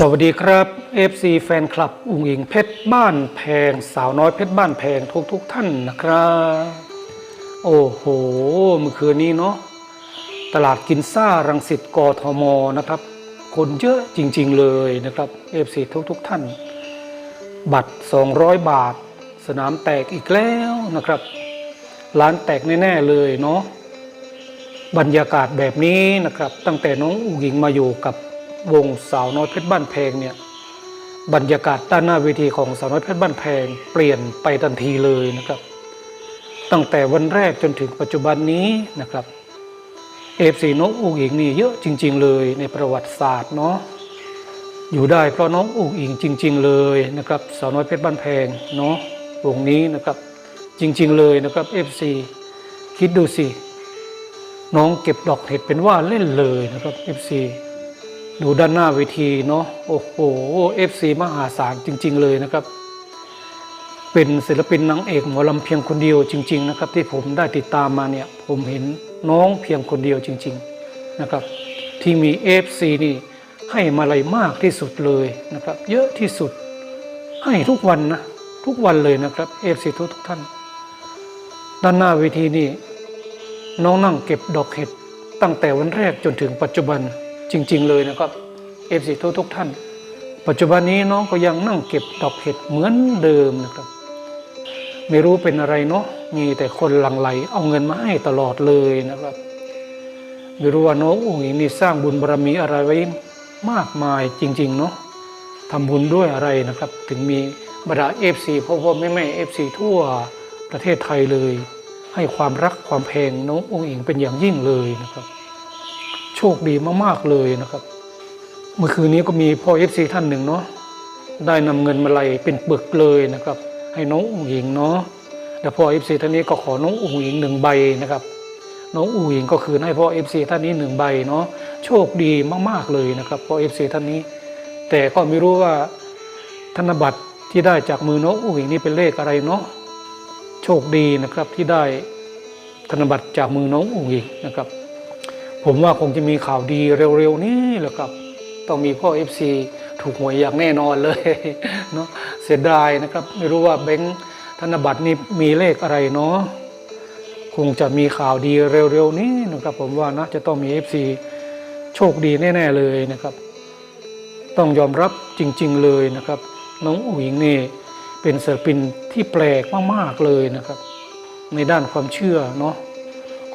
สวัสดีครับ FC แฟนคลับ อุงอิงเพชรบ้านแพง สาวน้อยเพชรบ้านแพงทุกทุกท่านนะครับ โอ้โห เมื่อคืนนี้เนาะตลาดกินซ่ารังสิตกทมนะครับ คนเยอะจริง ๆ เลยนะครับ FC ทุกทุกท่าน บัตร 200 บาท สนามแตกอีกแล้วนะครับ ร้านแตกแน่ๆเลยเนาะบรรยากาศแบบนี้นะครับ ตั้งแต่น้องอุ๋งหญิงมาอยู่กับ วงสาวน้อยเพชรบ้านแพงเนี่ยบรรยากาศด้านหน้าเวทีของสาวน้อยเพชรบ้านแพงเปลี่ยนไปทันทีเลยนะครับ ตั้งแต่วันแรกจนถึงปัจจุบันนี้นะครับเอฟซีน้องอุ๋งหญิงนี่เยอะจริง ๆ เลยในประวัติศาสตร์เนาะอยู่ได้เพราะน้องอุ๋งหญิงจริง ๆ เลยนะครับสาวน้อยเพชรบ้านแพงเนาะวงนี้นะครับ จริง ๆ เลยนะครับเอฟซีคิดดูสิน้องเก็บดอกเห็ดเป็นว่าเล่นเลยนะครับ FC ดูด้านหน้าเวทีเนาะโอ้โห FC มหาศาลจริง ๆ เลยนะครับ เป็นศิลปินนางเอกหมอลำเพียงคนเดียวจริง ๆ นะครับ ที่ผมได้ติดตามมาเนี่ย ผมเห็นน้องเพียงคนเดียวจริง ๆนะครับ ที่มี FC นี่ให้มาลัยมากที่สุดเลยนะครับ เยอะที่สุด ให้ทุกวันนะทุกวันเลยนะครับ FC ทุกทุกท่าน ด้านหน้าเวทีนี่น้องนั่งเก็บดอกเห็ดตั้งแต่วันแรกจนถึงปัจจุบัน จริง ๆ เลยนะครับเอฟซีทุกทุกท่าน ปัจจุบันนี้น้องก็ยังนั่งเก็บดอกเห็ดเหมือนเดิมนะครับ ไม่รู้เป็นอะไรเนาะมีแต่คนหลั่งไหลเอาเงินมาให้ตลอดเลยนะครับ ไม่รู้ว่าน้องอุ๋งอิงนี่สร้างบุญบารมีอะไรไว้มากมายจริง ๆ เนาะทำบุญด้วยอะไรนะครับ ถึงมีบรรดาเอฟซีพ่อพ่อแม่แม่เอฟซีทั่วประเทศไทยเลย ให้ความรักความเพลงน้ององค์อิงเป็นอย่างยิ่งเลยนะครับ โชคดีมากๆเลยนะครับ เมื่อคืนนี้ก็มีพ่อเอฟซีท่านหนึ่งเนาะได้นำเงินมาไลยเป็นปึกเลยนะครับ ให้น้ององค์อิงเนาะแล้วพ่อเอฟซีท่านนี้ก็ขอน้ององค์อิงหนึ่งใบนะครับ น้ององค์อิงก็คืนให้พ่อเอฟซีท่านนี้หนึ่งใบเนาะโชคดีมากๆเลยนะครับพ่อเอฟซีท่านนี้ แต่ก็ไม่รู้ว่าธนบัตรที่ได้จากมือน้ององค์อิงนี่เป็นเลขอะไรเนาะโชคดีนะครับที่ได้ธนบัตรจากมือน้องอุ๋งอิงนะครับ ผมว่าคงจะมีข่าวดีเร็วๆนี้แหละครับ ต้องมีพ่อ FC ถูกหวยอย่างแน่นอนเลยเนาะเสียดายนะครับ ไม่รู้ว่าแบงค์ธนบัตรนี้มีเลขอะไรเนาะคงจะมีข่าวดีเร็วๆนี้นะครับ ผมว่านะจะต้องมี FC โชคดีแน่ ๆเลยนะครับ ต้องยอมรับจริง ๆ เลยนะครับ น้องอุ๋งนี่เป็นศิลปินที่แปลกมากๆเลยนะครับ ในด้านความเชื่อเนาะ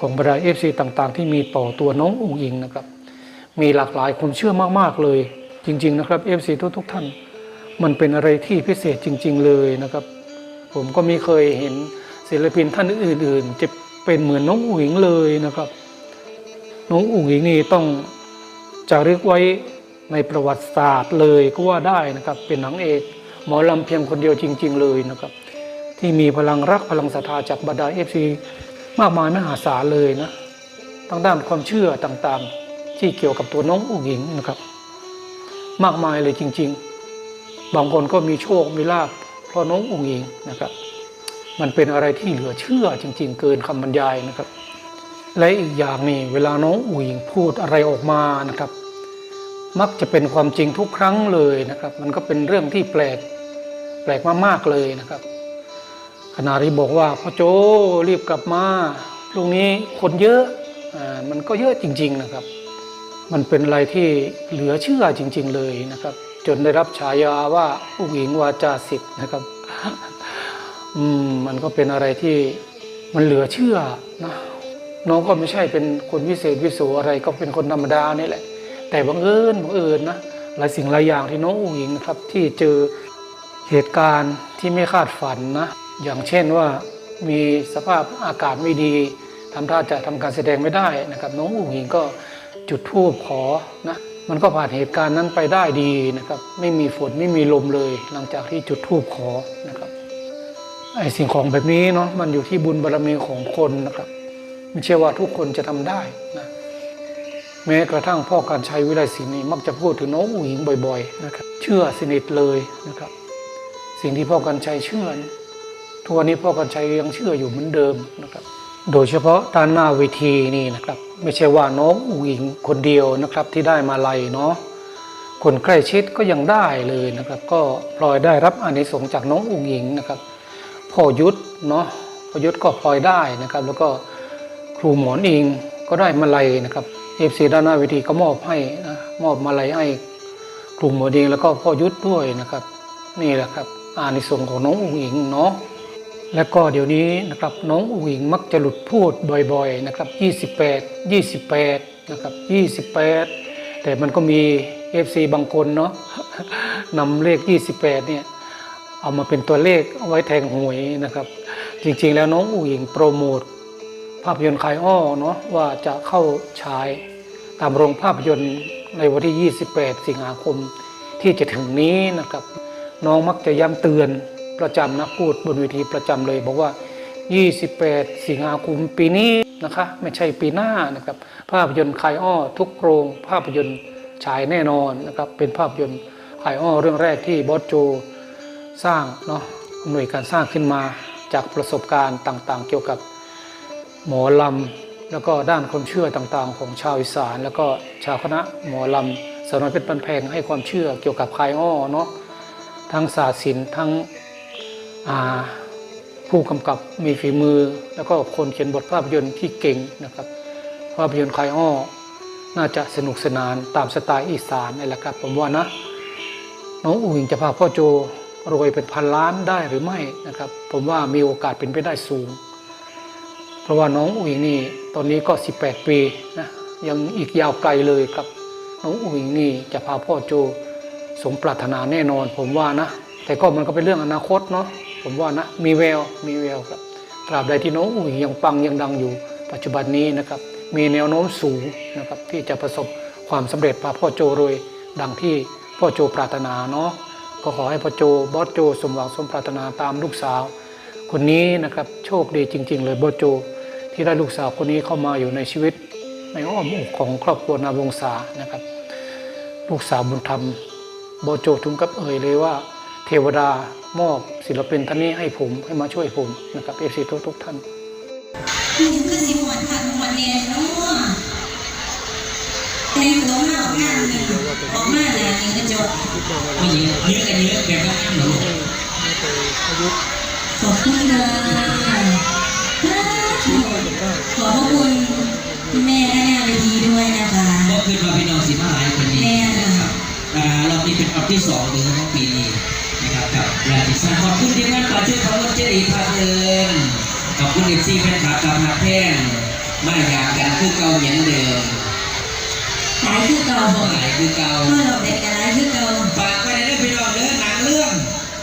ของบรรดาเอฟซีต่างๆ ที่มีต่อตัวน้องอุ๋งอิงนะครับ มีหลากหลายความเชื่อมากๆเลย จริง ๆ นะครับเอฟซีทุกๆท่าน มันเป็นอะไรที่พิเศษจริง ๆ เลยนะครับ ผมก็ไม่เคยเห็นศิลปินท่านอื่น ๆ จะเป็นเหมือนน้องอุ๋งอิงเลยนะครับ น้องอุ๋งอิงนี่ต้องจารึกไว้ในประวัติศาสตร์เลยก็ว่าได้นะครับ เป็นนางเอกหมอลำเพียงคนเดียวจริง ๆ เลยนะครับ ที่มีพลังรักพลังศรัทธาจากบรรดาเอฟซี มากมายมหาศาลเลยนะทั้งด้านความเชื่อต่างๆ ที่เกี่ยวกับตัวน้องอุ๋งหญิงนะครับ มากมายเลยจริง ๆ บางคนก็มีโชคมีลาภเพราะน้องอุ๋งหญิงนะครับ มันเป็นอะไรที่เหลือเชื่อจริง ๆ เกินคำบรรยายนะครับ และอีกอย่างนี่เวลาน้องอุ๋งหญิงพูดอะไรออกมานะครับ มักจะเป็นความจริงทุกครั้งเลยนะครับ มันก็เป็นเรื่องที่แปลกแปลกมากๆเลยนะครับ ขณะที่บอกว่าพ่อโจรีบกลับมาพรุ่งนี้คนเยอะอ่ามันก็เยอะจริง ๆนะครับ มันเป็นอะไรที่เหลือเชื่อจริง ๆ เลยนะครับ จนได้รับฉายาว่าอุ๋งอิงวาจาสิทธ์นะครับอืมมันก็เป็นอะไรที่มันเหลือเชื่อนะน้องก็ไม่ใช่เป็นคนวิเศษวิโสอะไรก็เป็นคนธรรมดานี่แหละ แต่บังเอิญบังเอิญนะหลายสิ่งหลายอย่างที่น้องอุ๋งอิงนะครับ ที่เจอเหตุการณ์ที่ไม่คาดฝันนะ อย่างเช่นว่ามีสภาพอากาศไม่ดีทำท่าจะทำการแสดงไม่ได้นะครับ น้องอุ๋งอิงก็จุดธูปขอนะมันก็ผ่านเหตุการณ์นั้นไปได้ดีนะครับ ไม่มีฝนไม่มีลมเลย หลังจากที่จุดธูปขอนะครับไอ้สิ่งของแบบนี้เนาะมันอยู่ที่บุญบารมีของคนนะครับ ไม่ใช่ว่าทุกคนจะทำได้นะแม้กระทั่งพ่อการชัยวิไลศิลป์นี่มักจะพูดถึงน้องอุ๋งอิงบ่อย ๆ นะครับ เชื่อสนิทเลยนะครับ สิ่งที่พ่อการชัยเชื่อ ทุกวันนี้พ่อการชัยยังเชื่ออยู่เหมือนเดิมนะครับ โดยเฉพาะด้านหน้าเวทีนี่นะครับ ไม่ใช่ว่าน้องอุ๋งอิงคนเดียวนะครับที่ได้มาลัยเนาะคนใกล้ชิดก็ยังได้เลยนะครับ ก็พลอยได้รับอานิสงส์จากน้องอุ๋งหญิงนะครับพ่อยุทธเนาะพ่อยุทธก็พลอยได้นะครับ แล้วก็ครูหมอนเองก็ได้มาลัยนะครับเอฟซีด้านหน้าเวทีก็มอบให้นะมอบมาลัยให้ครูหมอนเองแล้วก็พ่อยุทธด้วยนะครับ นี่แหละครับอานิสงส์ของน้องอุ๋งหญิงเนาะ และก็เดี๋ยวนี้นะครับน้องอุ๋งิงมักจะหลุดพูดบ่อยๆนะครับ28 28นะครับ28 แต่มันก็มี FC บางคนเนาะนำเลข 28เนี่ยเอามาเป็นตัวเลขเอาไว้แทงหวยนะครับ จริงๆแล้วน้องอูหญิงโปรโมทภาพยนตร์คายอ้อเนาะว่าจะเข้าฉายตามโรงภาพยนตร์ในวันที่ 28 สิงหาคมที่จะถึงนี้นะครับ น้องมักจะย้ำเตือน ประจำนะพูดบนเวทีประจำเลย บอกว่า 28 สิงหาคมปีนี้นะคะไม่ใช่ปีหน้านะครับภาพยนตร์คายอ้อทุกโรงภาพยนตร์ฉายแน่นอนนะครับเป็นภาพยนตร์คายอ้อเรื่องแรกที่บอสโจสร้างเนาะหน่วยการสร้างขึ้นมาจากประสบการณ์ต่างๆ เกี่ยวกับหมอลำแล้วก็ด้านความเชื่อต่างๆ ของชาวอีสาน แล้วก็ชาวคณะหมอลำสาวน้อยเพชรปันแพงให้ความเชื่อเกี่ยวกับคายอ้อเนาะทั้งศาสตร์ศิลป์ทั้ง ผู้กำกับมีฝีมือ แล้วก็คนเขียนบทภาพยนตร์ที่เก่งนะครับ ภาพยนตร์คายอ้อน่าจะสนุกสนานตามสไตล์อีสานนี่แหละครับผมว่านะ น้องอุ๋งจะพาพ่อโจรวยเป็นพันล้านได้หรือไม่นะครับ ผมว่ามีโอกาสเป็นไปได้สูง เพราะว่าน้องอุ๋งนี่ตอนนี้ก็ 18 ปีนะยังอีกยาวไกลเลยครับ น้องอุ๋งนี่จะพาพ่อโจสมปรารถนาแน่นอน ผมว่านะ แต่ก็มันก็เป็นเรื่องอนาคตเนาะ ผมว่านะมีแววมีแววครับตราบใดที่น้องอุ๋งอิงยังปังยังดังอยู่ ปัจจุบันนี้นะครับมีแนวโน้มสูงนะครับที่จะประสบความสำเร็จพาพ่อโจรวยดังที่พ่อโจปรารถนาเนาะก็ขอให้พ่อโจบอสโจสมหวังสมปรารถนาตามลูกสาว คนนี้นะครับโชคดีจริง ๆ เลยบอสโจ ที่ได้ลูกสาวคนนี้เข้ามาอยู่ในชีวิต ในอ้อมอกของครอบครัวนาวงศานะครับ ลูกสาวบุญธรรมบอสโจถึงกับเอ่ยเลยว่า เทวดามอบศิลปินท่านนี้ให้ผมให้มาช่วยผมนะครับเอฟซีทุกๆท่านนี่คือสิหมวดผัดหมวดเนี่ยเนาะแต่งตัวมาออกงานนี่ออกมาแล้วนี่กระจกผู้หญิงเยอะกันเยอะแบบว่าหนูขอบคุณค่ะขอบพระคุณแม่คณะเวทีด้วยนะคะก็คือว่าพี่น้องสิมาหลายคนนี้แม่ค่ะอ่าเรามีเป็นรอบที่สองเลยของปีนี้ ครับกับราชิซ่าขอบคุณทีมงานต่อชื่อคำว่าเจรีพาเพลินขอบคุณเอฟซีแฟนคลับกับหักแพงมาอยากกันคือเก่าเหมือนเดิมหลายคือเก่าหลายคือเก่าเมื่อเราเด็กกันหลายคือเก่าฝากไว้ในเรื่องพี่น้องเด้อหนังเรื่อง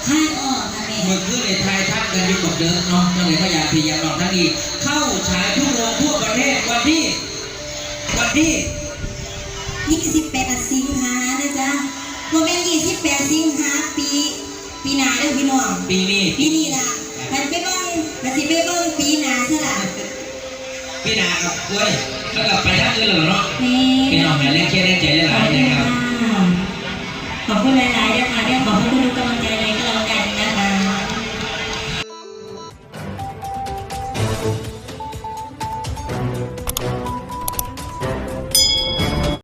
ค่ายออกนะแม่เมื่อคืนในไทยทักกันอยุคกับเดิมเนาะตั้งแต่พยายามพยายามลองทั้งนี้เข้าฉายทุกโรงทั่วประเทศวันที่วันที่28สิงหานะจ๊ะโมเป็น28สิงหาปี ปีหน้าเด้อพี่น้อง ปีนี้ปีนี้ล่ะมันไปเบิ่งมันสิไปเบิ่งปีหน้าซะล่ะพี่นากับกล้วยแล้วกับไปทางอื่นเหรอเนาะนี่พี่น้องแม่เล่นเชียร์เล่นใจหขอลาบยๆคุณนะครับค่ะขอบคุณหลายๆนะคะเรียกขอบพระคุณทุกกำลัง